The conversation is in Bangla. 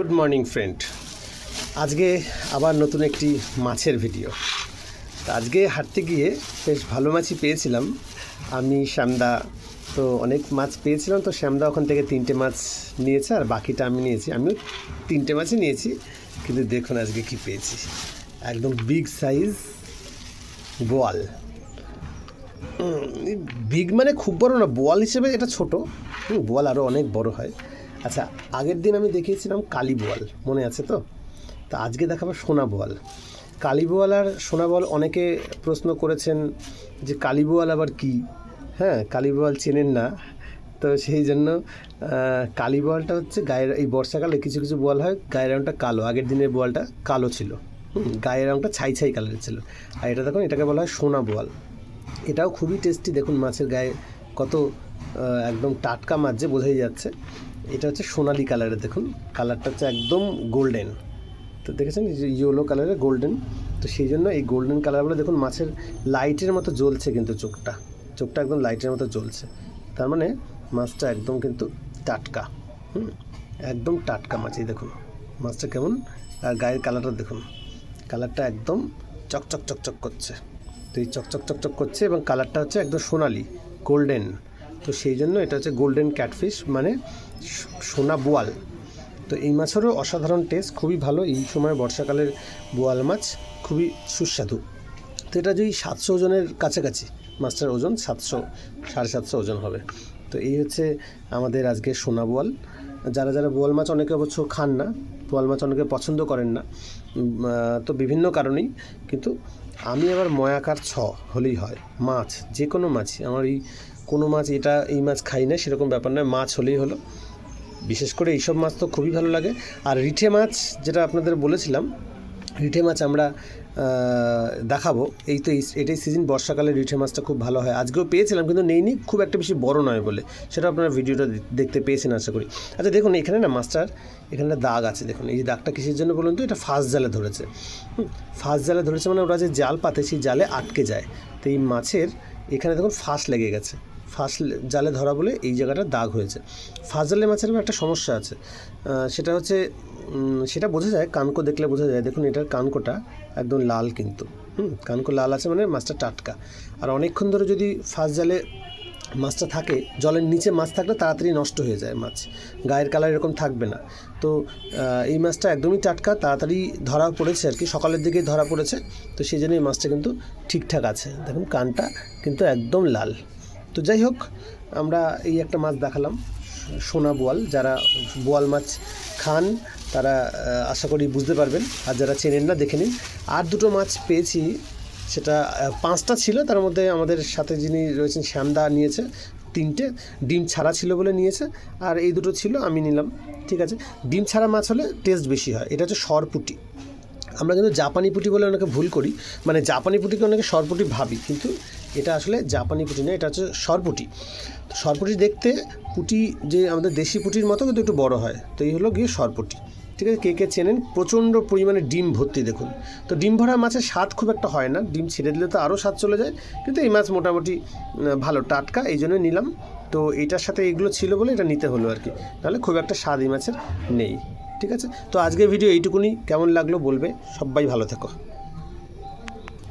গুড মর্নিং ফ্রেন্ড আজকে আবার নতুন একটি মাছের ভিডিও আজকে হাঁটতে গিয়ে বেশ ভালো মাছই পেয়েছিলাম। আমি, শ্যামদা, তো অনেক মাছ পেয়েছিলাম, তো শ্যামদা ওখান থেকে তিনটে মাছ নিয়েছে আর বাকিটা আমি নিয়েছি। আমিও তিনটে মাছই নিয়েছি, কিন্তু দেখুন আজকে কি পেয়েছি। একদম বিগ সাইজ বোয়াল। বিগ মানে খুব বড় না, বোয়াল হিসেবে এটা ছোট। বোয়াল আরও অনেক বড় হয়। আচ্ছা আগের দিন আমি দেখিয়েছিলাম কালী বোয়াল, মনে আছে তো? তা আজকে দেখাবো সোনা বোয়াল। কালী বোয়াল আর সোনা বোয়াল অনেকে প্রশ্ন করেছেন যে কালী বোয়াল আবার কি? হ্যাঁ কালী বোয়াল চেনেন না। তো সেই জন্য কালী বোয়ালটা হচ্ছে গায়ের, এই বর্ষাকালে কিছু কিছু বোয়াল হয়, গায়ের রঙটা কালো। আগের দিনের বোয়ালটা কালো ছিল। গায়ের রঙটা ছাই ছাই কালারের ছিল। আর এটা দেখুন, এটাকে বলা হয় সোনা বোয়াল। এটাও খুবই টেস্টি, দেখুন মাছের গায়ে কত একদম টাটকা মাছ যে বোঝাই যাচ্ছে, এটা হচ্ছে সোনালি কালারের, দেখুন। কালারটা হচ্ছে একদম গোল্ডেন। তো দেখেছেন ইয়েলো কালারের গোল্ডেন। তো সেই জন্য এই গোল্ডেন কালারগুলো, দেখুন, মাছের লাইটের মতো জ্বলছে কিন্তু চোখটা। চোখটা একদম লাইটের মতো জ্বলছে। তার মানে মাছটা একদম কিন্তু টাটকা। হুম, একদম টাটকা মাছ এই দেখুন। মাছটা কেমন? আর গায়ের কালারটা দেখুন। কালারটা একদম চকচক চকচক করছে। তো এই চকচক চকচক করছে এবং কালারটা হচ্ছে একদম সোনালি। গোল্ডেন। তো সেই জন্য এটা হচ্ছে গোল্ডেন ক্যাটফিশ মানে সোনা বোয়াল। তো এই মাছেরও অসাধারণ টেস্ট খুবই ভালো। এই সময় বর্ষাকালের বোয়াল মাছ খুবই সুস্বাদু। তো এটা যদি সাতশো ওজনের কাছাকাছি, মাছটার ওজন সাতশো, সাড়ে সাতশো ওজন হবে। তো এই হচ্ছে আমাদের আজকে সোনা বোয়াল। যারা যারা বোয়াল মাছ অনেকে অবশ্য খান না, বোয়াল মাছ অনেকে পছন্দ করেন না তো বিভিন্ন কারণেই, কিন্তু আমি আবার ময়াকার ছ হলেই হয়। মাছ যে কোনো মাছই আমার এই কোনো মাছ এটা, এই মাছ খাই না, সেরকম ব্যাপার নয়। মাছ হলেই হলো। বিশেষ করে এইসব মাছ তো খুবই ভালো লাগে। আর রিঠে মাছ, যেটা আপনাদের বলেছিলাম রিঠে মাছ আমরা দেখাবো। এই তো এটাই সিজন বর্ষাকালে রিঠে মাছটা খুব ভালো হয়। আজকেও পেয়েছিলাম কিন্তু নেইনি, খুব একটা বেশি বড় নয় বলে। সেটা আপনারা ভিডিওটা দেখতে পেয়েছেন আশা করি। আচ্ছা দেখুন, এখানে না মাছটার, এখানে দাগ আছে, দেখুন। এই যে দাগটা কিসের জন্য বলুন তো? এটা ফার্স্ট জালে ধরেছে। ফার্স্ট জালে ধরেছে মানে ওরা যে জাল পাতে, সেই জালে আটকে যায়। তো এই মাছের, এখানে দেখুন ফাঁস লেগে গেছে। ফাঁস জালে ধরা বলে এই জায়গাটা দাগ হয়েছে। ফার্স্ট জালে মাছের একটা সমস্যা আছে। সেটা হচ্ছে সেটা বোঝা যায়, কানকো দেখলে বোঝা যায়। দেখুন, এটার কানকোটা একদম লাল কিন্তু। হুম, কানকো লাল আছে মানে মাছটা টাটকা। আর অনেকক্ষণ ধরে যদি ফার্স্ট জালে মাছটা থাকে, জলের নিচে মাছ থাকলে তাড়াতাড়ি নষ্ট হয়ে যায় মাছ। গায়ের কালার এরকম থাকবে না। তো এই মাছটা একদমই টাটকা, তাড়াতাড়ি ধরা পড়েছে আর কি, সকালের দিকেই ধরা পড়েছে। তো সেই জন্য এই মাছটা কিন্তু ঠিকঠাক আছে। দেখুন, কানটা কিন্তু একদম লাল। তো যাই হোক, আমরা এই একটা মাছ দেখালাম, সোনা বোয়াল। যারা বোয়াল মাছ খান তারা আশা করি বুঝতে পারবেন। আর যারা চেনেন না, দেখে নিন। আর দুটো মাছ পেয়েছি, সেটা পাঁচটা ছিল। তার মধ্যে আমাদের সাথে যিনি রয়েছেন শ্যামদা নিয়েছে তিনটে। ডিম ছাড়া ছিল বলে নিয়েছে। আর এই দুটো ছিল, আমি নিলাম। ঠিক আছে? ডিম ছাড়া মাছ হলে টেস্ট বেশি হয়। এটা হচ্ছে সরপুটি। আমরা কিন্তু জাপানি পুঁটি বলে অনেকে ভুল করি। মানে জাপানি পুঁটিকে অনেকে সরপুটি ভাবি। কিন্তু এটা আসলে জাপানি পুঁটি না, এটা হচ্ছে সরপুটি। তো সরপুটি দেখতে পুঁটি যে আমাদের দেশি পুঁটির মতো, কিন্তু একটু বড় হয়। তো এই হলো গিয়ে সরপুটি। ঠিক আছে, কে কে চেনেন? প্রচণ্ড পরিমাণে ডিম ভর্তি দেখুন। তো ডিম ভরা মাছের স্বাদ খুব একটা হয় না। ডিম ছেড়ে দিলে তো আরও স্বাদ চলে যায়। কিন্তু এই মাছ মোটামুটি ভালো, টাটকা, এই জন্য নিলাম। তো এটার সাথে এগুলো ছিল বলে এটা নিতে হলো আর কি। তাহলে খুব একটা স্বাদ এই মাছের নেই। ঠিক আছে? তো আজকের ভিডিও এইটুকুনি। কেমন লাগল বলবে? সবাই ভালো থেকো।